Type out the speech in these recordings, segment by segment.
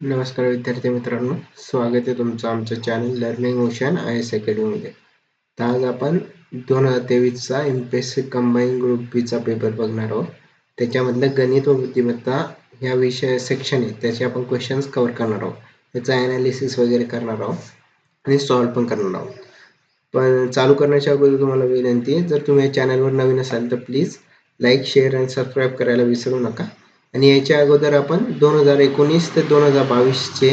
नमस्कार विद्यार्थी मित्रांनो स्वागत आहे तुमचं आमचं channel learning ocean I S अकॅडमीमध्ये तर आज आपण दोन हजार तेवीसचा M P S C combine group बीचा पेपर बघणार आहोत. त्याच्यामधलं गणित व बुद्धिमत्ता ह्या विषय सेक्शन आहे त्याचे आपण क्वेश्चन्स कवर करणार आहोत. त्याचं ॲनालिसिस वगैरे करणार आहोत आणि सॉल्व पण करणार आहोत. पण चालू करण्याच्या अगोदर तुम्हाला विनंती आहे जर तुम्ही या चॅनलवर नवीन असाल तर प्लीज लाईक शेअर आणि सबस्क्राईब करायला विसरू नका. आणि याच्या अगोदर आपण दोन हजार एकोणीस ते दोन हजार बावीसचे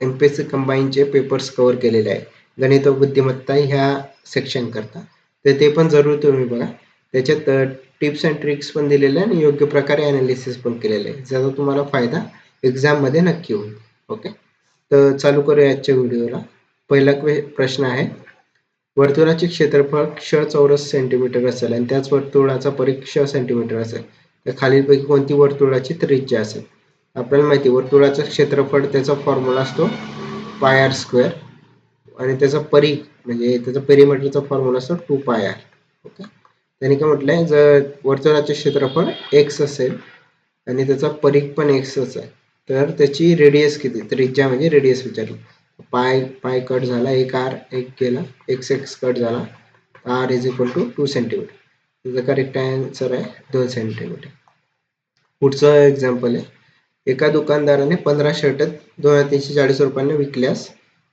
एम पी एस सी कंबाईनचे पेपर्स कव्हर केलेले आहे. गणित व बुद्धिमत्ता ह्या सेक्शन करता. तर ते पण जरूर तुम्ही बघा. त्याच्यात टिप्स अँड ट्रिक्स पण दिलेले आहे आणि योग्य प्रकारे अनालिसिस पण केलेलं आहे. ज्याचा तुम्हाला फायदा एक्झाममध्ये नक्की होईल. ओके तर चालू करूया आजच्या व्हिडिओला. पहिला क्वे प्रश्न आहे. वर्तुळाचे क्षेत्रफळ क्ष चौरस सेंटीमीटर असेल आणि त्याच वर्तुळाचा परीक्ष सेंटीमीटर असेल. तर खालीलपैकी कोणती वर्तुळाची त्रिज्या असेल? आपल्याला माहिती वर्तुळाचं क्षेत्रफळ त्याचा फॉर्म्युला असतो पाय आर स्क्वेअर आणि त्याचा परी म्हणजे त्याचा पेरीमीटरचा फॉर्म्युला असतो टू पाय आर ओके त्यांनी काय म्हटलंय जर वर्तुळाचे क्षेत्रफळ एक्स असेल आणि त्याचा परीख पण एक्सच आहे तर त्याची रेडियस किती? त्रिज्या म्हणजे रेडियस विचारली. पाय पाय कट झाला एक आर एक गेला एक्स एक्स कट झाला r is equal to two centimetre त्याचा करेक्ट आन्सर आहे? दोन सेंटीमीटर पुढचं एक्झाम्पल आहे. एका दुकानदाराने पंधरा शर्ट दोन हजार तीनशे चाळीस रुपयांना विकल्यास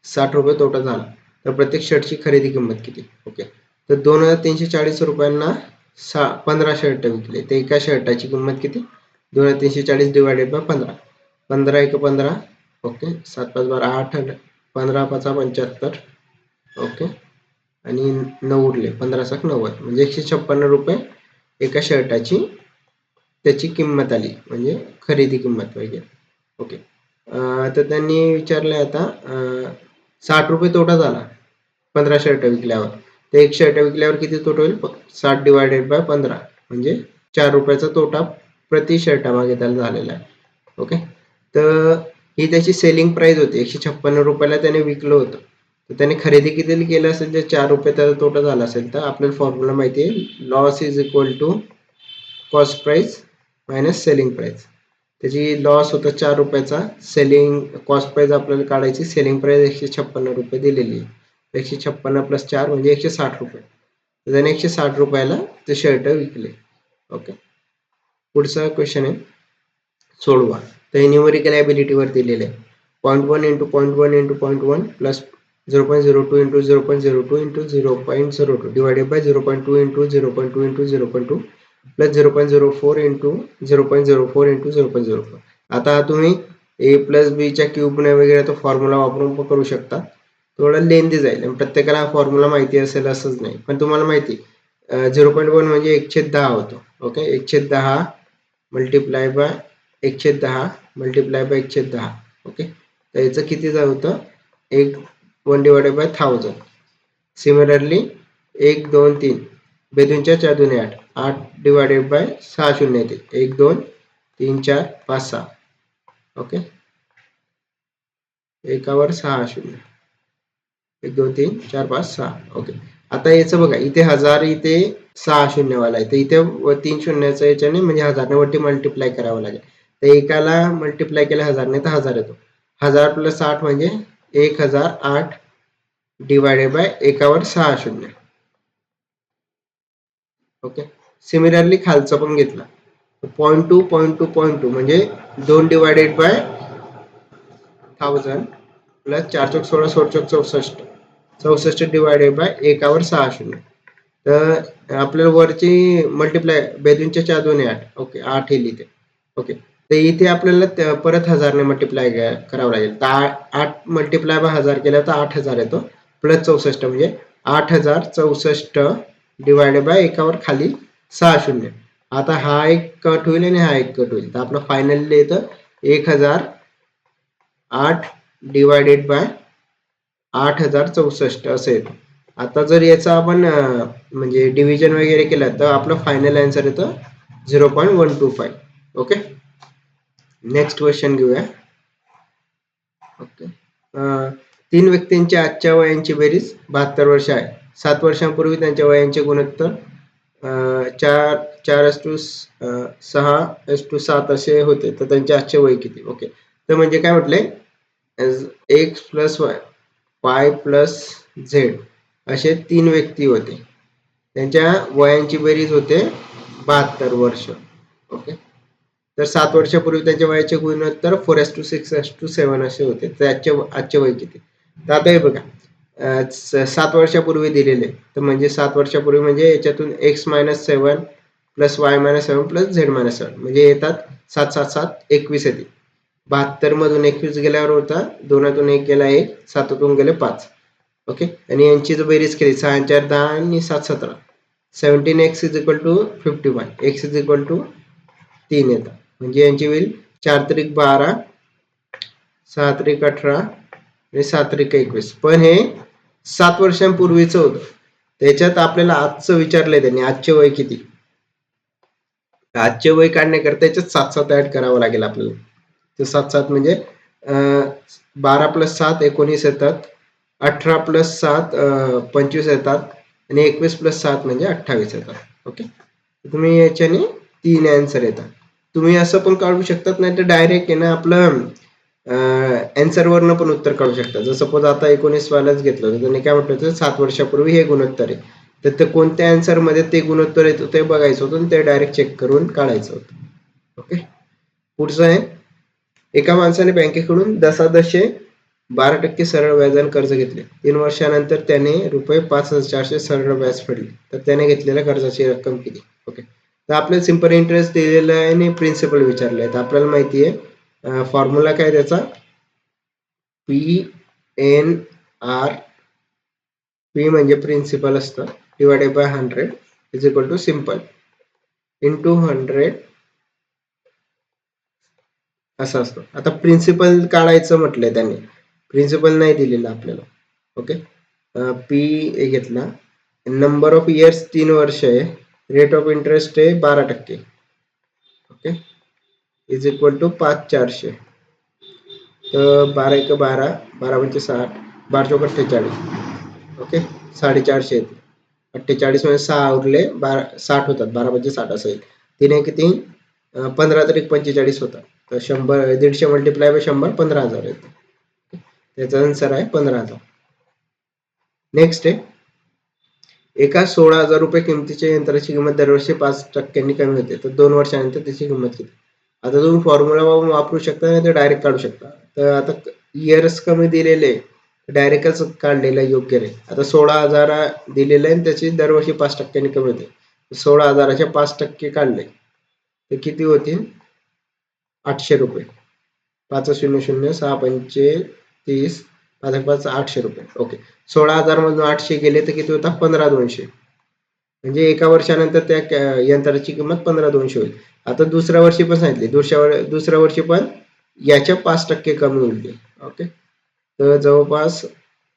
साठ रुपये तोटा झाला. तर प्रत्येक शर्टची खरेदी किंमत किती? ओके तर दोन हजार तीनशे चाळीस रुपयांना सा पंधरा शर्ट विकले. तर एका शर्टाची किंमत किती? दोन हजार तीनशे चाळीस डिवायडेड बाय पंधरा. पंधरा एक पंधरा. ओके सात पाच बारा आठ पंधरा पाच पंच्याहत्तर. ओके आणि नऊ उरले. पंधरा सात नव्वद. म्हणजे एकशे छप्पन्न रुपये एका शर्टाची त्याची किंमत आली. म्हणजे खरेदी किंमत वगैरे ओके. तर त्यांनी विचारले आता साठ रुपये तोटा झाला. पंधरा शर्ट विकल्यावर. तर एक शर्ट विकल्यावर किती तोटा होईल? साठ डिवायडेड बाय पंधरा. म्हणजे चार रुपयाचा तोटा प्रति शर्टामागे त्याला झालेला आहे. ओके? तर ही त्याची सेलिंग प्राइस होती. एकशे छप्पन्न रुपयाला त्याने विकलं होतं. तर त्याने खरेदी किती केलं असेल? जर चार रुपये त्याचा तोटा झाला असेल तर आपल्याला फॉर्म्युला माहिती आहे. Loss is equal to cost price minus selling price त्याची लॉस होता चार रुपयाचा. सेलिंग कॉस्ट प्राईज आपल्याला काढायची. सेलिंग प्राईज एकशे छप्पन्न रुपये दिलेली आहे. एकशे छप्पन्न प्लस चार म्हणजे एकशे साठ रुपये. त्याने एकशे साठ रुपयाला ते शर्ट विकले. ओके पुढचा क्वेश्चन आहे. सोडवा. तर हे न्यूमरिकल ॲबिलिटीवर दिलेलं आहे. Point one into point one into point one plus zero point zero two into zero point zero two into zero point zero two divided by zero point two into zero point two into zero point two plus zero point zero four into zero point zero four into zero point zero four आता तुम्ही ए plus बीच्या क्यूबने वगैरे तो formula वापरून पण करू शकता थोडं लेंदी जाईल प्रत्येकाला हा फॉर्म्युला माहिती असेल असंच नाही पण तुम्हाला माहिती झिरो पॉईंट वन म्हणजे एकशे दहा होतो ओके एकशे दहा मल्टिप्लाय बाय एकशे दहा मल्टिप्लाय बाय एकशे दहा ओके तर याचं किती होतं एक one divided by thousand similarly एक दोन तीन. बेदूनच्या चार दोन्ही आठ. आठ डिवायडेड बाय सहा शून्य येते. एक दोन तीन चार पाच सहा. ओके एकावर सहा शून्य. एक दोन तीन चार पाच सहा. ओके आता याचं बघा. इथे हजार इथे सहा शून्यवाला आहे. तर इथे तीन शून्याचं याच्याने म्हणजे हजारने वरती मल्टिप्लाय करावं लागेल. तर एकाला मल्टिप्लाय केलं हजारने तर हजार येतो. हजार प्लस आठ म्हणजे एक हजार आठ डिवायडेड बाय एकावर सहा शून्य. ओके सिमिलरली खालचा पण घेतला. Point two point two point two म्हणजे दोन डिवायडेड बाय थाउजंड प्लस चार चौक सोळा सोळ चौक चौसष्ट. चौसष्ट डिवायडेड बाय एकावर सहा शून्य. तर आपल्याला वरची मल्टिप्लाय बेदूनच्या चार दोन आठ ओके आठ येईल इथे ओके तर इथे आपल्याला परत हजारने मल्टिप्लाय करावं लागेल. तर आठ मल्टिप्लाय बाय हजार केला तर आठ हजार येतो. प्लस चौसष्ट म्हणजे आठ हजार चौसष्ट डिवायडेड बाय एकावर खाली सहा शून्य. आता हा एक कट होईल आणि हा एक कट होईल. तर आपलं फायनली येतं एक हजार आठ डिवायडेड बाय आठ हजार चौसष्ट असं येतं. आता जर याचा आपण म्हणजे डिव्हिजन वगैरे केलं तर आपलं फायनल आन्सर येतं zero point one two five okay next question घेऊया. ओके तीन व्यक्तींच्या आजच्या वयांची बेरीज बहात्तर वर्ष आहे. सात वर्षांपूर्वी त्यांच्या वयांचे गुणोत्तर चार चार एस टू सहा एस टू सात असे होते. तर त्यांचे आजचे वय किती? ओके तर म्हणजे काय म्हटलंय x plus y y plus z असे तीन व्यक्ती होते. त्यांच्या वयांची बेरीज होते बहात्तर वर्ष. ओके तर सात वर्षापूर्वी त्यांच्या वयाचे गुणोत्तर four is to six is to seven असे होते. तर आजचे आजचे वय किती? तर आता हे बघा. सात वर्षापूर्वी दिलेले. तर म्हणजे सात वर्षापूर्वी म्हणजे याच्यातून x minus seven plus y minus seven plus z minus seven म्हणजे येतात सात सात सात एकवीस येते. बहात्तर मधून एकवीस गेल्यावर होता. दोनातून एक गेला एक सातातून गेले पाच. ओके? आणि यांची जर बेरीज केली सहा चार दहा आणि सात सतरा. Seventeen x is equal to fifty one x is equal to तीन येतात. म्हणजे यांची होईल चार त्रिक बारा सहा अठरा आणि सात त्रिक एकवीस. पण हे सात वर्षांपूर्वीचं होतं. त्याच्यात आपल्याला आजचं विचारलंय त्यांनी आजचे वय किती? आजचे वय काढण्याकरता त्याच्यात सात सात ऍड करावं लागेल आपल्याला. तर सात सात म्हणजे बारा प्लस सात एकोणीस येतात अठरा प्लस सात पंचवीस येतात आणि एकवीस प्लस सात म्हणजे अठ्ठावीस येतात. ओके? तुम्ही याच्याने तीन आन्सर येतात. तुम्ही असं पण काढू शकतात नाही तर डायरेक्ट आहे ना आपलं आन्सर वरनं पण उत्तर काढू शकता. जर सपोज आता एकोणीस वालाच घेतलं होतं त्यांनी काय म्हटलं होतं? सात वर्षापूर्वी हे गुणोत्तर आहे. तर ते कोणत्या आन्सरमध्ये ते गुणोत्तर येतं ते बघायचं होतं आणि ते डायरेक्ट चेक करून काढायचं होतं. ओके पुढचं आहे. एका माणसाने बँकेकडून दशादशे बारा टक्के सरळ व्याजाने कर्ज घेतले. तीन वर्षानंतर त्याने रुपये पाच हजार चारशे सरळ व्याज फेडले. तर त्याने घेतलेल्या कर्जाची रक्कम किती? ओके तर आपल्याला सिंपल इंटरेस्ट दिलेला आहे आणि प्रिन्सिपल विचारले आहे तर आपल्याला माहिती आहे फॉर्म्युला काय त्याचा? पी एन आर पी म्हणजे प्रिन्सिपल असतं. Divided by hundred is equal to simple into hundred असं असतं. आता प्रिन्सिपल काढायचं म्हटलंय त्यांनी. प्रिन्सिपल नाही दिलेलं आपल्याला. ओके पी ए घेतला. नंबर ऑफ इयर्स तीन वर्ष आहे. रेट ऑफ इंटरेस्ट आहे बारा टक्के. ओके इज इक्वल टू पाच चारशे. तर बारा एक बारा बारा म्हणजे साठ बारा चौक अठ्ठेचाळीस. ओके साडेचारशे येते. अठ्ठेचाळीस म्हणजे सहा उरले बारा साठ होतात. बारा म्हणजे साठ असं येईल. तीन एक तीन पंधरा तरी पंचेचाळीस होतात. तर शंभर दीडशे मल्टिप्लाय बाय शंभर पंधरा हजार येते. त्याचा आन्सर आहे पंधरा हजार. नेक्स्ट आहे. एका सोळा हजार रुपये किमतीच्या यंत्राची किंमत दरवर्षी पाच टक्क्यांनी कमी होते. तर दोन वर्षानंतर त्याची किंमत किती? आता तुम्ही फॉर्म्युला वापरू शकता नाही तर डायरेक्ट काढू शकता. तर आता इयर्स कमी दिलेले डायरेक्टच काढलेलं योग्य रे आता सोळा हजार दिलेलं आहे आणि त्याची दरवर्षी पाच टक्क्यांनी कमी होते. सोळा हजाराचे पाच टक्के काढले. ते किती होतील? आठशे रुपये. पाच शून्य शून्य सहा पंचे तीस पाच पाच आठशे रुपये. ओके सोळा हजार मधून आठशे गेले तर किती होता? पंधरा दोनशे. म्हणजे एका वर्षानंतर त्या यंत्राची किंमत पंधरा दोनशे होईल. आता दुसऱ्या वर्षी पण सांगितली. दुसऱ्या वर- दुसऱ्या वर्षी पण याच्या पाच टक्के कमी होईल ओके तर जवळपास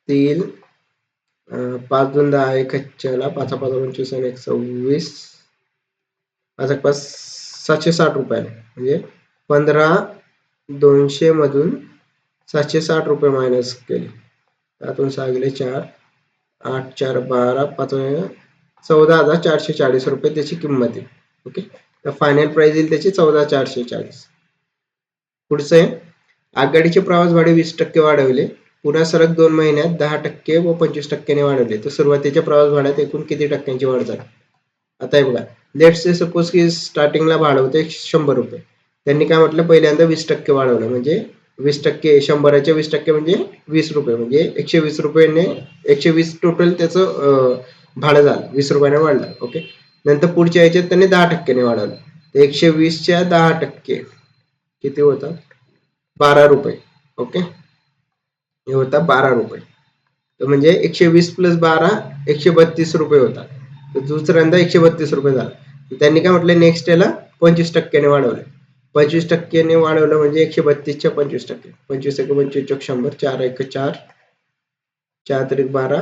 तीन पाच दोन दहा एक चला पाच पाच पंचवीस आणि एक सव्वीस. पाच पाच सातशे साठ रुपयाने म्हणजे पंधरा दोनशे मधून सातशे साठ रुपये मायनस केले. त्यातून सहा गेले चार आठ चार बारा पाच चौदा हजार चारशे चाळीस रुपये त्याची किंमत आहे. ओके तर फायनल प्राइस येईल त्याची चौदा चारशे चाळीस. पुढचं आहे. आघाडीचे प्रवास भाडे वीस टक्के वाढवले. पुन्हा सरक दोन महिन्यात दहा टक्के व पंचवीस टक्क्याने वाढवले. तर सुरुवातीच्या प्रवास भाड्यात एकूण किती टक्क्यांची वाढ झाली? आता हे बघा. लेट्स से सपोज की स्टार्टिंगला भाडं होतं शंभर रुपये. त्यांनी काय म्हटलं? पहिल्यांदा वीस टक्के वाढवलं. म्हणजे वीस टक्के शंभराचे वीस टक्के म्हणजे वीस रुपये म्हणजे एकशे वीस रुपयाने एकशे वीस टोटल त्याचं भाडं झालं. वीस रुपयाने वाढलं ओके नंतर पुढच्या याच्यात त्यांनी दहा टक्क्याने वाढवलं. तर एकशे वीसच्या दहा टक्के किती होतात बारा रुपये ओके हे होता बारा रुपये. तर म्हणजे एकशे वीस प्लस बारा एकशे बत्तीस रुपये होतात तर दुसऱ्यांदा एकशे बत्तीस रुपये झाला. त्यांनी काय म्हटलं नेक्स्ट याला पंचवीस टक्क्याने वाढवले. पंचवीस टक्क्याने वाढवलं म्हणजे एकशे बत्तीसच्या पंचवीस टक्के. पंचवीस एक पंचवीस चौक शंभर चार एक चार चार तरीक बारा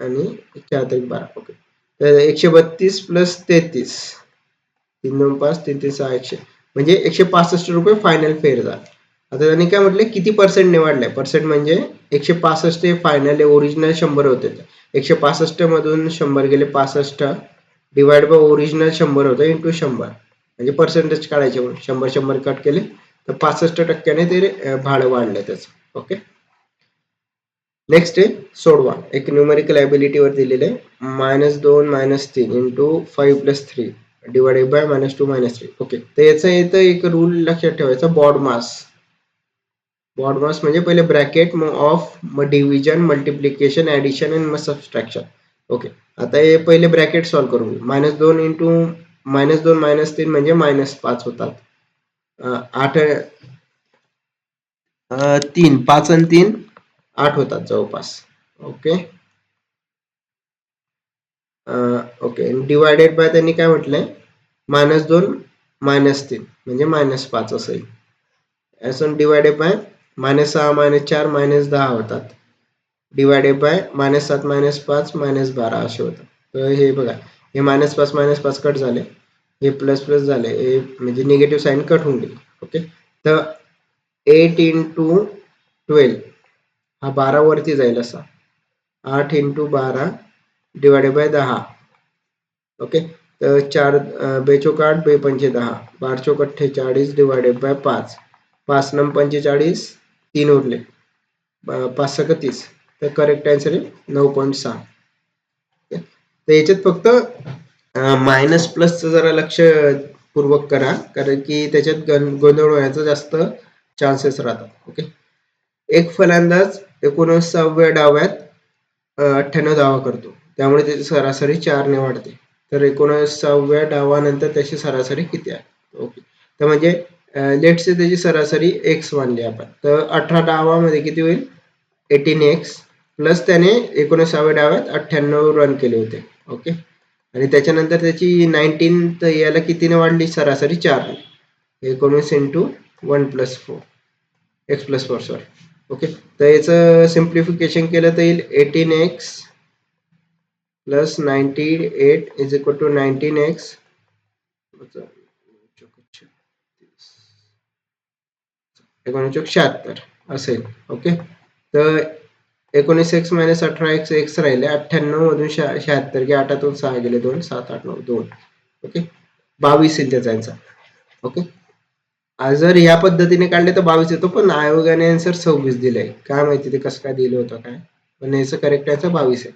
आणि चार तरीक बारा. ओके. तर एकशे बत्तीस प्लस तेहतीस. तीन दोन पाच तीन तीन सहा एकशे. म्हणजे एकशे पासष्ट रुपये फायनल फेअर झाला. आता त्यांनी काय म्हटलं किती पर्सेंटने वाढलंय? पर्सेंट म्हणजे एकशे पासष्ट हे फायनल आहे ओरिजिनल शंभर होते. एकशे पासष्ट मधून शंभर गेले पासष्ट डिवाइड बाय ओरिजिनल शंभर होतं इंटू शंभर. म्हणजे पर्सेंटेज काढायचे म्हणून. शंभर शंभर कट केले तर पासष्ट टक्क्याने ते भाडं वाढलं त्याचं. ओके नेक्स्ट आहे सोडवा. एक न्यूमेरिकल ॲबिलिटीवर दिलेलं आहे. मायनस दोन मायनस तीन into five plus three divided by minus two minus three okay तर याचं येतं एक रूल लक्षात ठेवायचा बॉड मास बॉड मास म्हणजे पहिले ब्रॅकेट मग ऑफ मग डिव्हिजन मल्टिप्लिकेशन ॲडिशन अँड मग सबस्ट्रॅक्शन ओके आता हे पहिले ब्रॅकेट सॉल्व करून मायनस दोन इंटू मायनस दोन मायनस तीन म्हणजे मायनस पाच होतात. आठ तीन पाच आणि तीन आठ होतात जवळपास. ओके? ओके. डिवायडेड बाय त्यांनी काय म्हटलंय? मायनस दोन मायनस तीन. म्हणजे मायनस पाच असेल. असं डिवायडेड बाय मायनस सहा मायनस चार मायनस दहा होतात. डिवायडेड बाय मायनस सात मायनस पाच मायनस बारा असे होतात. तर हे बघा. हे मायनस पाच मायनस पाच कट झाले. हे प्लस प्लस झाले. हे म्हणजे निगेटिव्ह साईन कट होऊन गेली. ओके तर एट इंटू ट्वेल्व हा बारा वरती जाईल असा. आठ इंटू बारा डिवायडेड बाय दहा. ओके तर चार बेचोक आठ बे पंचे दहा. बारचोक अठ्ठेचाळीस डिवायडेड बाय पाच. पाच नम पंचेचाळीस तीन उरले. पाच सक तीस. तर करेक्ट आन्सर आहे नऊ पॉईंट सहा. तर याच्यात फक्त मायनस प्लसचं जरा लक्ष पूर्वक करा कारण की त्याच्यात गोंधळ होण्याचा जास्त चान्सेस राहतात ओके एक फलंदाज एकोणसाव्या डाव्यात अठ्ठ्याण्णव धावा करतो. त्यामुळे त्याची सरासरी चारने वाढते. तर एकोणसाव्या डावानंतर त्याची सरासरी किती आहे? ओके. तर म्हणजे लेटचे त्याची सरासरी एक्स मानली आपण. तर अठरा डावामध्ये किती होईल? एटीन एक्स प्लस त्याने एकोणसाव्या डावात अठ्ठ्याण्णव रन केले होते. ओके? आणि त्याच्यानंतर त्याची नाईन्टीन तर याला कितीने वाढली? सरासरी चार. एकोणीस into one plus four x plus four sorry okay? तर याचं सिम्प्लिफिकेशन केलं तर येईल eighteen x plus ninety eight is equal to nineteen x एकोणीसशे शहात्तर असेल. ओके? तर एकोणीस एक्स मायनस अठरा एक्स एक्स राहिले अठ्ठ्याण्णव मधून शहा शहात्तर की आठातून सहा गेले दोन सात आठ नऊ दोन. ओके? बावीस येईल त्याचा आन्सर ओके? जर या पद्धतीने काढले तर बावीस येतो पण आयोगाने आन्सर सव्वीस दिलंय. काय माहिती ते कसं काय दिलं होतं काय? पण याचं करेक्ट आन्सर बावीस आहे.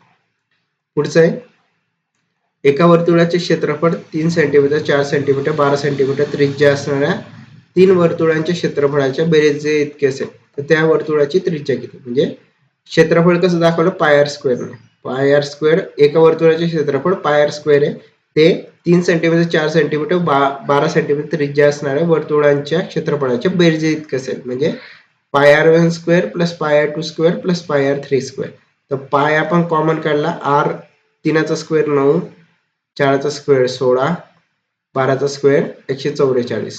पुढचं आहे. एका वर्तुळाचे क्षेत्रफळ तीन सेंटीमीटर चार सेंटीमीटर बारा सेंटीमीटर त्रिज्या असणाऱ्या तीन वर्तुळांच्या क्षेत्रफळाच्या बेरेजे इतके असेल तर त्या वर्तुळाची त्रिज्या किती? म्हणजे क्षेत्रफळ कसं दाखवलं? Pi r square pi r square एका वर्तुळाचे क्षेत्रफळ पायर स्क्वेअर आहे. ते तीन सेंटीमीटर चार सेंटीमीटर बा बारा सेंटीमीटर त्रिज्या असणाऱ्या वर्तुळांच्या क्षेत्रफळाच्या बेरजे इतकं असेल. म्हणजे pi r one square plus pi r two square plus pi r three square तर पाय आपण कॉमन काढला. आर तीनाचा स्क्वेअर नऊ चारचा स्क्वेअर सोळा बाराचा स्क्वेअर एकशे चौवेचाळीस.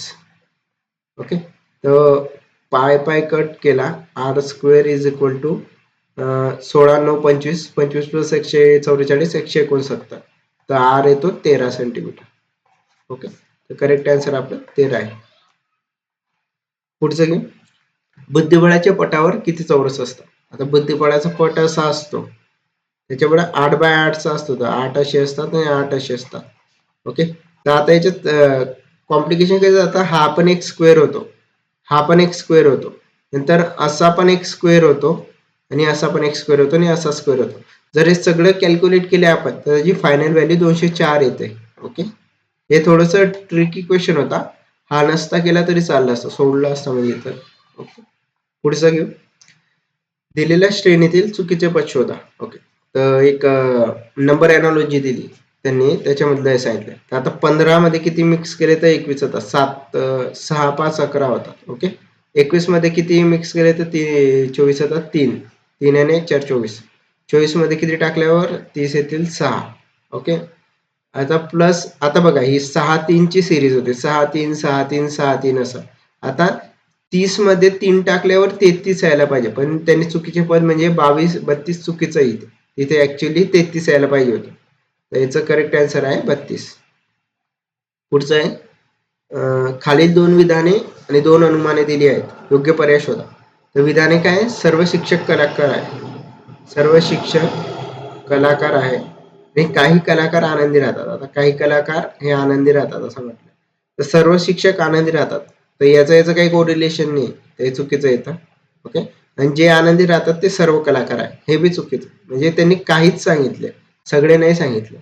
ओके तर पाय पाय कट केला. R square is equal to सोळा नऊ पंचवीस पंचवीस प्लस एकशे चौवेचाळीस एकशे एकोणसत्तर. तर आर येतो तेरा सेंटीमीटर ओके तर करेक्ट आन्सर आपलं तेरा आहे. पुढचं घेऊ. बुद्धिबळाच्या पटावर किती चौरस असतात? आता बुद्धिबळाचा पट असा असतो. त्याच्यामुळे आठ बाय आठचा असतो. तर आठ असे असतात आणि आठ असे असतात. ओके तर आता याच्यात कॉम्प्लिकेशन काय जातं हा पण एक स्क्वेअर होतो. हा पण एक स्क्वेअर होतो. नंतर असा पण एक स्क्वेअर होतो. आणि असा पण एक्स स्क्वेअर होतो आणि असा स्क्वेअर होतो. जर हे सगळं कॅल्क्युलेट केले आपण तर त्याची फायनल व्हॅल्यू दोनशे चार येते. ओके हे थोडंसं ट्रिकी क्वेश्चन होता. हा नसता केला तरी चालला असतं सोडला असता म्हणजे तर. ओके पुढचा घेऊ. दिलेल्या श्रेणीतील चुकीचे पद शोधा. ओके तर एक नंबर अॅनॉलॉजी दिली त्यांनी त्याच्यामधलं हे सांगितलं. तर आता पंधरा मध्ये किती मिक्स केले तर एकवीस होता. सात सहा पाच अकरा होतात ओके एकवीसमध्ये किती मिक्स केले तर ती चोवीस होतात तीन. तीन आणि चार चोवीस. चोवीसमध्ये किती टाकल्यावर? तीस येतील सहा. ओके? आता प्लस आता बघा ही सहा तीनची सिरीज होते. सहा तीन सहा तीन सहा तीन असं. आता तीसमध्ये तीन टाकल्यावर तेहतीस यायला पाहिजे. पण त्यांनी चुकीचे पद म्हणजे बावीस बत्तीस चुकीचं इथे तिथे ऍक्च्युली तेहतीस यायला पाहिजे होतं. तर याचं करेक्ट आन्सर आहे बत्तीस. पुढचं आहे. खालील दोन विधाने आणि दोन अनुमाने दिली आहेत. योग्य पर्याय शोधा. तर विधाने काय? आहे? सर्व शिक्षक कलाकार आहे सर्व शिक्षक कलाकार आहे काही कलाकार आनंदी राहतात. आता काही कलाकार हे आनंदी राहतात असं म्हटलं. तर सर्व शिक्षक आनंदी राहतात. तर याचं याचं काही कोरिलेशन नाही. ते चुकीचं येतं. ओके आणि जे आनंदी राहतात ते सर्व कलाकार आहे हे बी चुकीचं. म्हणजे त्यांनी काहीच सांगितले. सगळे नाही सांगितले.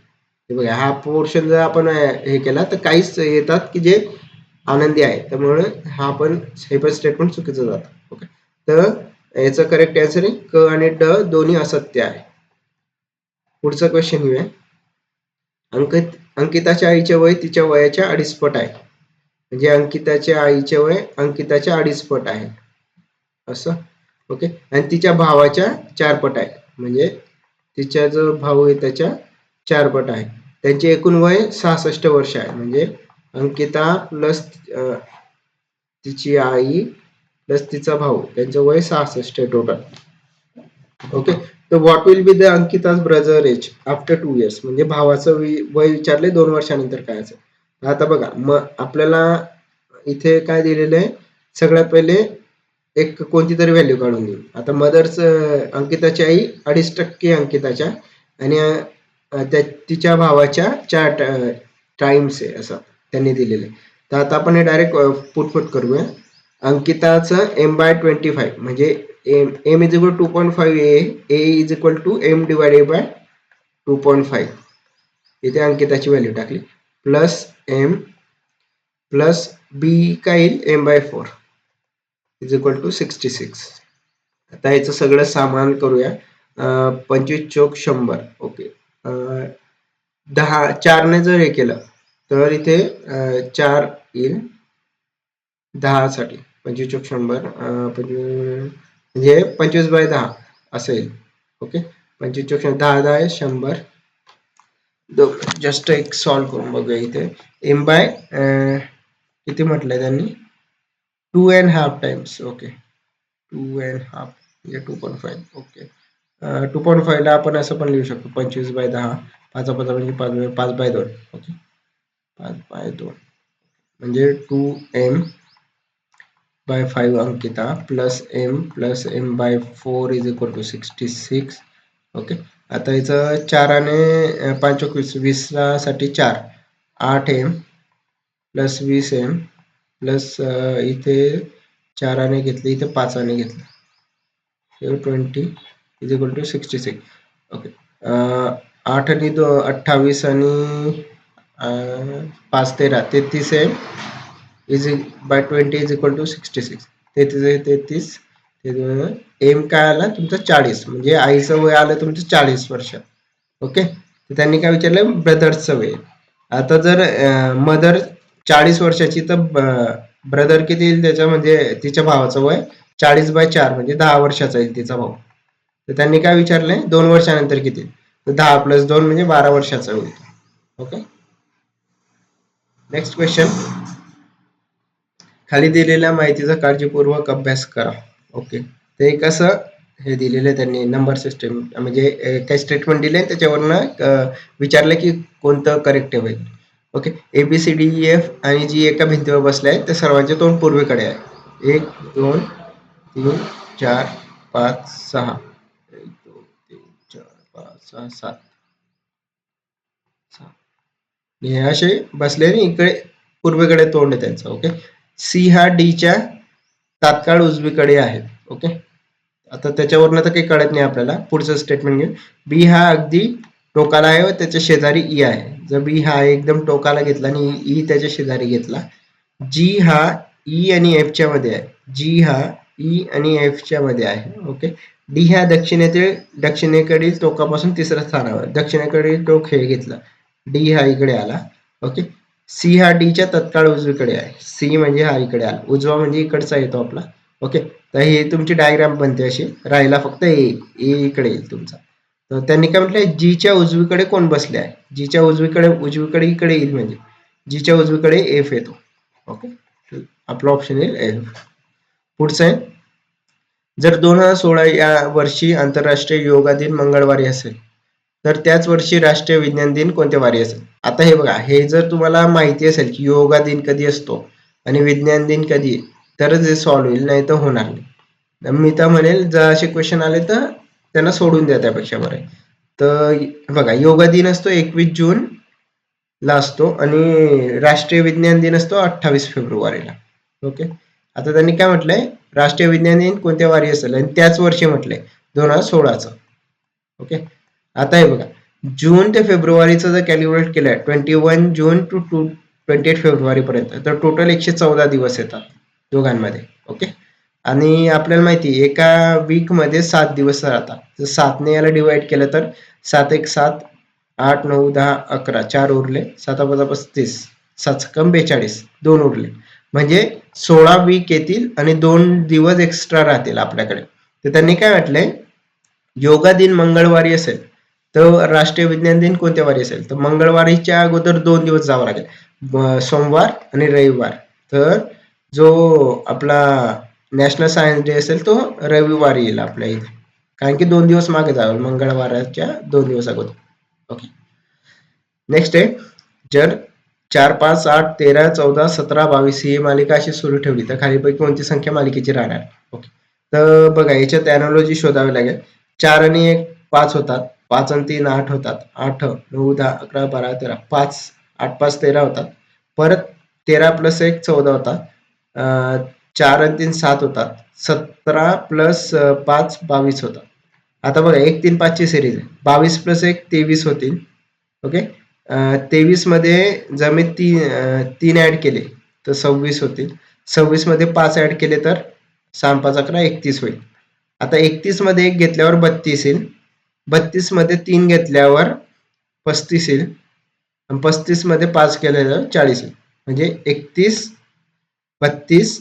हे बघा हा पोर्शन जर आपण हे केला तर काहीच येतात की जे आनंदी आहे त्यामुळे हा पण हे पण स्टेटमेंट चुकीचं जातं. तर याचं करेक्ट आन्सर आहे क आणि ड दोन्ही असत्य आहे. पुढचा क्वेश्चन घेऊया. अंकित अंकिताच्या आईचे वय तिच्या वयाच्या अडीचपट आहे. म्हणजे अंकिताच्या आईचे वय अंकिताच्या अडीचपट आहे. असं? ओके. आणि तिच्या भावाच्या चारपट आहे. म्हणजे तिचा जो भाऊ आहे त्याच्या चारपट आहे. त्यांचे एकूण वय सहासष्ट वर्ष आहे. म्हणजे अंकिता प्लस तिची आई प्लस तिचा भाऊ. त्यांचं वय सहासष्ट आहे टोटल ओके तर what will be the Ankita's brother age after two years म्हणजे भावाचं वय विचारले दोन वर्षानंतर काय असेल. आता बघा मग आपल्याला इथे काय दिलेलं आहे? सगळ्यात पहिले एक कोणती तरी व्हॅल्यू काढून देऊ आता मदर्स अंकिताची आई अडीच टक्के अंकिताच्या आणि त्या तिच्या भावाच्या चार टाइम्स आहे असं त्यांनी दिलेलं आहे. तर आता आपण हे डायरेक्ट पुटपुट करूया. अंकिताचं एम बाय ट्वेंटी फाईव्ह म्हणजे M M is equal to point five A A is equal to M divided by two point five इथे अंकिताची व्हॅल्यू टाकली. प्लस एम प्लस बी काय येईल M by four is equal to sixty six आता याचं सगळं सामान करूया. पंचवीस चोक शंभर. ओके. दहा चारने जर हे केलं तर इथे चार येईल दहासाठी. पंचवीस चोक शंभर अं, म्हणजे पंचवीस बाय दहा ओके? पंचवीस चोक दहा दहा आहे शंभर. जस्ट एक सॉल्व इथे. एम बाय किती two and half times okay two and half two point five okay two point फाईव्हला आपण असं पण लिहू पंचवीस बाय दहा. पाच पाच पाच बाय पाच दोन. ओके पाच बाय दोन. Two M by five Ankita plus M plus M by four is equal to sixty six okay आता याचं चाराने अं, पाच एकवीस वीसासाठी वीससाठी चार. आठ एम प्लस वीस एम प्लस इथे चाराने घेतले इथे पाचाने घेतलं. Twenty is equal to sixty six okay आठ आणि दो अठ्ठावीस आणि पाच तेरा तेहतीस M is by twenty is equal to sixty six तेहतीस तेहतीस. एम काय आला? तुमचं चाळीस. म्हणजे आईचं वय आलं तुमचं चाळीस वर्ष. ओके? तर त्यांनी काय विचारलं? ब्रदर्सचं वय. आता जर मदर चाळीस वर्षाची तर ब्रदर किती येईल त्याच्या म्हणजे तिच्या भावाचं वय चाळीस बाय चार म्हणजे दहा वर्षाचा येईल तिचा भाऊ. तर त्यांनी काय विचारलंय दोन वर्षानंतर किती? तर दहा प्लस दोन म्हणजे बारा वर्षाचा होईल. ओके? नेक्स्ट क्वेश्चन खाली दिलेल्या माहितीचा काळजीपूर्वक अभ्यास करा. ओके ते कसं? हे दिलेलं आहे त्यांनी नंबर सिस्टम म्हणजे काही स्टेटमेंट दिले त्याच्यावरनं विचारलं की कोणतं करेक्ट आहे okay A B C D E F आणि जी एका भिंतीवर बसले आहेत. त्या सर्वांचे तोंड पूर्वेकडे आहे. एक दोन तीन चार पाच सहा. एक दोन तीन चार पाच सहा सात. हे असे बसले आणि इकडे पूर्वेकडे तोंड आहे त्यांचं. ओके सी हा डीच्या तात्काळ उजवीकडे आहे ओके? आता त्याच्यावरनं तर काही कळत नाही आपल्याला. पुढचं स्टेटमेंट घेऊ. बी हा अगदी टोकाला आहे व त्याच्या शेजारी ई आहे. जर बी हा एकदम टोकाला घेतला आणि ई त्याच्या शेजारी घेतला जी हा ई आणि एफच्या मध्ये आहे. जी हा ई आणि एफच्या मध्ये आहे ओके? डी हा दक्षिणेतील दक्षिणेकडील टोकापासून तिसऱ्या स्थानावर दक्षिणेकडील टोक हे घेतलं. डी हा इकडे आला ओके? सी हा डी च्या तत्काळ उजवीकडे आहे. सी म्हणजे हा इकडे आला. उजवा म्हणजे इकडचा येतो आपला. ओके तर हे तुमची डायग्राम बनते अशी. राहिला फक्त ए. ए इकडे येईल तुमचा. तर त्यांनी काय म्हटलंय? जीच्या उजवीकडे कोण बसले आहे? जीच्या उजवीकडे उजवीकडे इकडे येईल म्हणजे. जीच्या उजवीकडे एफ येतो. ओके आपला ऑप्शन येईल एफ. पुढचं आहे. जर दोन हजार सोळा या वर्षी आंतरराष्ट्रीय योगा दिन मंगळवारी असेल तर त्याच वर्षी राष्ट्रीय विज्ञान दिन कोणत्या वारी असेल? आता हे बघा हे जर तुम्हाला माहिती असेल की योगा दिन कधी असतो आणि विज्ञान दिन कधी तरच हे सॉल्व्ह होईल नाही तर होणार नाही. मी तर म्हणेल जर असे क्वेश्चन आले तर त्यांना सोडून द्या त्यापेक्षा बरं तर बघा योगा दिन असतो एकवीस जून ला असतो आणि राष्ट्रीय विज्ञान दिन असतो अठ्ठावीस फेब्रुवारीला. ओके? आता त्यांनी काय म्हटलंय? राष्ट्रीय विज्ञान दिन कोणत्या वारी असेल? आणि त्याच वर्षी म्हटलंय दोन हजार सोळाचं. ओके? आता हे बघा. जून ते फेब्रुवारीचं जर कॅल्क्युलेट आहे twenty one June to to twenty eight फेब्रुवारीपर्यंत तर टोटल एकशे चौदा दिवस येतात दोघांमध्ये ओके आणि आपल्याला माहिती आहे, एका वीकमध्ये सात दिवस राहतात. जर सातने याला डिवाईड केलं तर सात एक सात आठ नऊ दहा अकरा चार उरले सात पस्तीस सात कम बेचाळीस दोन उरले. म्हणजे सोळा वीक येतील आणि दोन दिवस एक्स्ट्रा राहतील आपल्याकडे. तर त्यांनी काय म्हटलंय? योगा दिन मंगळवारी असेल. तर राष्ट्रीय विज्ञान दिन कोणत्या वारी असेल? तर मंगळवारीच्या अगोदर दोन दिवस जावं लागेल. सोमवार आणि रविवार. तर जो आपला नॅशनल सायन्स डे असेल तो रविवारी येईल आपल्या इथे. कारण की दोन दिवस मागे जावं मंगळवाराच्या दोन दिवस अगोदर. ओके. नेक्स्ट आहे. जर चार पाच आठ तेरा चौदा सतरा बावीस ही मालिका अशी सुरू ठेवली तर खालीपैकी कोणती संख्या मालिकेची राहणार? ओके. तर बघा याच्यात अॅनॉलॉजी शोधावी लागेल. चार आणि एक पाच होतात. पाच आणि तीन आठ होतात. आठ नऊ दहा अकरा बारा तेरा पाच आठ पाच तेरा होतात. परत तेरा प्लस एक चौदा होता चार आणि तीन सात होतात. सतरा प्लस पाच बावीस होतात. आता बघा एक तीन पाचची सिरीज आहे. बावीस प्लस एक तेवीस होतील. ओके? तेवीसमध्ये जर मी तीन तीन ऍड केले तर सव्वीस होतील. सव्वीसमध्ये पाच ऍड केले तर सहा पाच अकरा एकतीस होईल. आता एकतीसमध्ये एक घेतल्यावर बत्तीस येईल. बत्तीसमध्ये तीन घेतल्यावर पस्तीस येईल. पस्तीसमध्ये पाच केल्यावर चाळीस येईल. म्हणजे एकतीस बत्तीस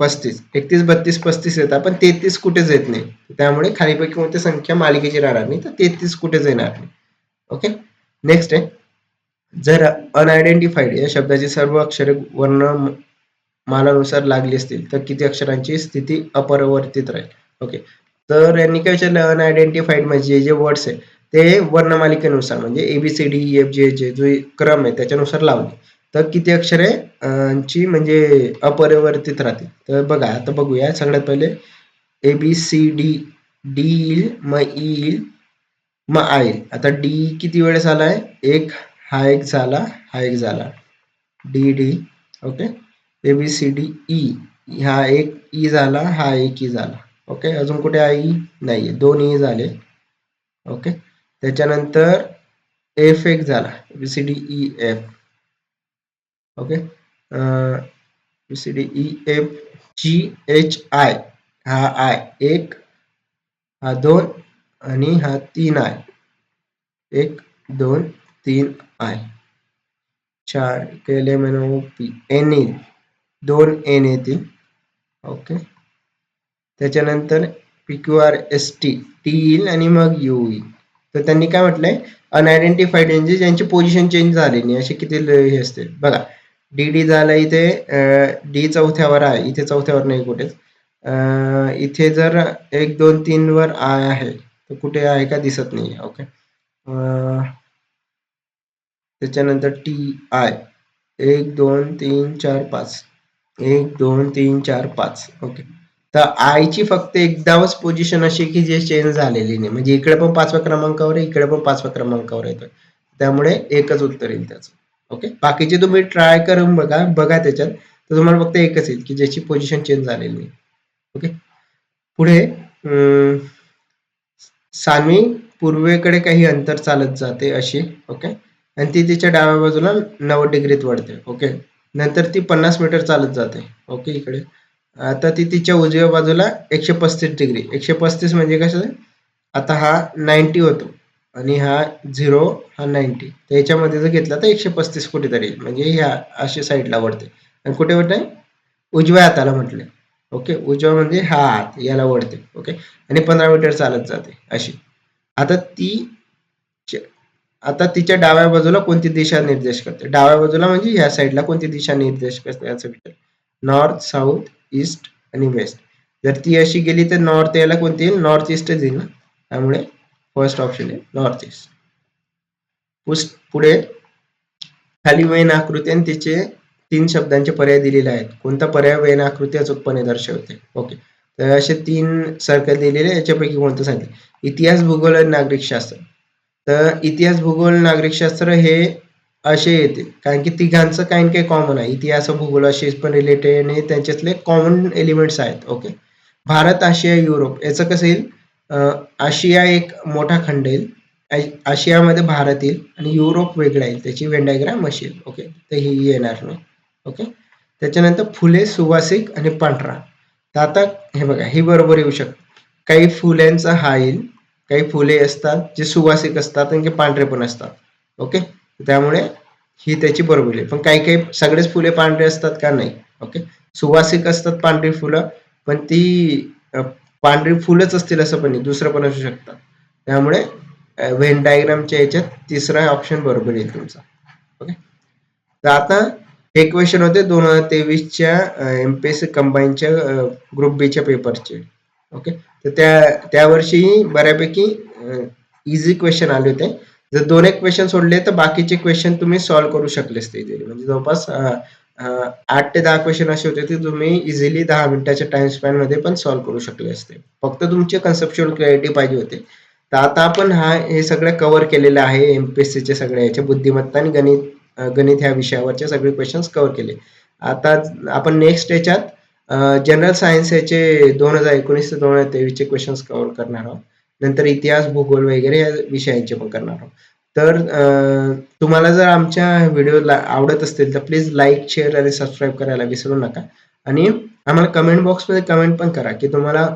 पस्तीस. एकतीस बत्तीस पस्तीस येतात. पण तेहतीस कुठेच येत नाही. त्यामुळे खालीपैकी कोणती संख्या मालिकेची राहणार नाही. तर तेहतीस कुठेच येणार नाही. ओके नेक्स्ट आहे. जर अनआयडेंटिफाईड या शब्दाची सर्व अक्षरे वर्ण मालानुसार लागली असतील तर किती अक्षरांची स्थिती अपरिवर्तित राहील? ओके तर यांनी काय विचारलं? अनआयडेंटिफाईड म्हणजे जे वर्ड्स आहे ते वर्णमालिकेनुसार म्हणजे एबीसीडी एफ जे जे जो क्रम आहे त्याच्यानुसार लावले. तर किती अक्षरे ची म्हणजे अपरिवर्तित राहतील तर बघा आता बघूया. सगळ्यात पहिले A B C D D येईल म ई येईल आय आता डी किती वेळेस आलाय एक हा एक झाला हा एक झाला. D D okay A B C D E हा एक ई झाला हा एक ई झाला. ओके? अजून कुठे आहे नाहीये. दोन ई झाले. ओके? त्याच्यानंतर एफ एक झाला. B C D E F okay? B C D E F G H I हा आय. एक हा दोन आणि हा तीन आय. एक दोन तीन आय. चार केले म्हणून पी. एन येईल. दोन एन येतील. ओके? त्याच्यानंतर P Q R S T T येईल आणि मग यू येईल तर त्यांनी काय म्हटलंय? अनआयडेंटिफाईड म्हणजे ज्यांची पोझिशन चेंज झाली नाही असे किती हे असतील? बघा डी डी झालं इथे डी चौथ्यावर आहे. इथे चौथ्यावर नाही कुठेच. इथे जर एक दोन तीन वर आय आहे तर कुठे आहे का? दिसत नाही ओके त्याच्यानंतर टी आय एक दोन तीन चार पाच. एक दोन तीन चार पाच. ओके तर आयची फक्त एकदाच पोझिशन अशी की जे चेंज झालेली नाही. म्हणजे इकडे पण पाचव्या क्रमांकावर आहे इकडे पण पाचव्या क्रमांकावर येतोय त्यामुळे एकच उत्तर येईल त्याचं. ओके बाकीचे तुम्ही ट्राय करून बघा बघा त्याच्यात. तर तुम्हाला फक्त एकच येईल की ज्याची पोझिशन चेंज झालेली नाही. ओके पुढे सानवी सान्वी पूर्वेकडे काही अंतर चालत जाते अशी. ओके आणि ती तिच्या डाव्या बाजूला नव्वद डिग्रीत वळते. ओके नंतर ती पन्नास मीटर चालत जाते. ओके इकडे. आता ती तिच्या उजव्या बाजूला एकशे पस्तीस डिग्री. एकशे पस्तीस म्हणजे कसं? आता हा नाईन्टी होतो आणि हा झिरो हा नाईन्टी त्याच्यामध्ये जर घेतला तर एकशे पस्तीस कुठेतरी येईल. म्हणजे ह्या अशा साईडला वळते. आणि कुठे वळते? उजव्या हाताला म्हटले. ओके? उजवा म्हणजे हा हात याला वळते. ओके? आणि पंधरा मीटर चालत जाते अशी. आता ती आता तिच्या डाव्या बाजूला कोणती दिशा निर्देश करते? डाव्या बाजूला म्हणजे ह्या साईडला कोणती दिशा निर्देश करते याचा विचार. नॉर्थ साऊथ ईस्ट आणि वेस्ट. जर ती अशी गेली तर नॉर्थ याला कोणती येईल? नॉर्थ ईस्टच येईल ना? त्यामुळे फर्स्ट ऑप्शन आहे नॉर्थ ईस्ट. पुढे खाली वयन आकृती आणि तिचे तीन शब्दांचे पर्याय दिलेले आहेत. कोणता पर्याय? वयन आकृती अचूकपणे दर्शवते. ओके तर असे तीन सर्कल दिलेले याच्यापैकी कोणतं सांगितलं? इतिहास भूगोल आणि नागरिकशास्त्र तर इतिहास भूगोल नागरिकशास्त्र हे असे येतील कारण की तिघांचं काही ना काही कॉमन आहे. इतिहास भूगोलाशी पण रिलेटेड आणि त्यांच्यातले कॉमन एलिमेंट्स आहेत. ओके भारत आशिया युरोप याचं कसं येईल? आशिया एक मोठा खंड येईल. आशियामध्ये भारत येईल आणि युरोप वेगळा येईल. त्याची वेंडायग्राम असेल अशी येईल. ओके तर ही येणार नाही. ओके त्याच्यानंतर फुले सुवासिक आणि पांढरा. तर आता हे बघा ही बरोबर येऊ शकतं. काही फुल्यांचा हा येईल. काही फुले असतात जे सुवासिक असतात आणि जे पांढरे पण असतात. ओके त्यामुळे ही त्याची बरोबर पण काही काही सगळेच फुले पांढरे असतात का नाही? ओके सुवासिक असतात पांढरी फुलं पण ती पांढरी फुलंच असतील असं पण नाही. दुसरं पण असू शकतात. त्यामुळे व्हेन डायग्रामच्या याच्यात तिसरा ऑप्शन बरोबर येईल तुमचा. ओके तर आता हे क्वेश्चन होते दोन हजार तेवीसच्या एम पी एस सी कंबाईनच्या ग्रुप बीच्या पेपरचे ओके तर त्या त्या वर्षी बऱ्यापैकी इझी क्वेश्चन आले होते. जर दोन एक क्वेश्चन सोडले तर बाकीचे क्वेश्चन तुम्ही सॉल्व्ह करू शकले असते इझिली म्हणजे जवळपास आठ ते दहा क्वेश्चन असे होते ते तुम्ही इझिली दहा मिनिटाच्या टाइम स्पॅनमध्ये पण सॉल्व्ह करू शकले असते. फक्त तुमची कन्सेप्च्युअल क्लॅरिटी पाहिजे होते. तर आता आपण हा हे सगळं कव्हर केलेलं आहे एमपीएससीचे सगळे याचे बुद्धिमत्ता आणि गणित गणित ह्या विषयावरचे सगळे क्वेश्चन्स कव्हर केले. आता आपण नेक्स्ट याच्यात जनरल सायन्स याचे दोन हजार एकोणीस ते दोन हजार तेवीसचे क्वेश्चन्स कव्हर करणार आहोत. नंतर इतिहास भूगोल वगैरे या विषयांचे पण करणार आहोत. तर तुम्हाला जर आमच्या व्हिडिओला आवडत असतील तर प्लीज लाईक शेअर आणि सबस्क्राईब करायला विसरू नका. आणि आम्हाला कमेंट बॉक्समध्ये कमेंट पण करा की तुम्हाला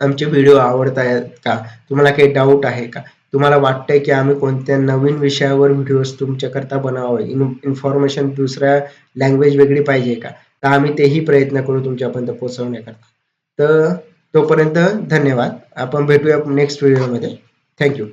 आमचे व्हिडिओ आवडत आहेत का? तुम्हाला काही डाऊट आहे का? तुम्हाला वाटतंय की आम्ही कोणत्या नवीन विषयावर व्हिडिओज तुमच्याकरता बनावे इन्फॉर्मेशन दुसऱ्या लँग्वेज वेगळी पाहिजे का? तर आम्ही तेही प्रयत्न करू तुमच्यापर्यंत पोहोचवण्याकरता. तर तोपर्यंत धन्यवाद. आपण भेटूया नेक्स्ट व्हिडिओमध्ये थँक्यू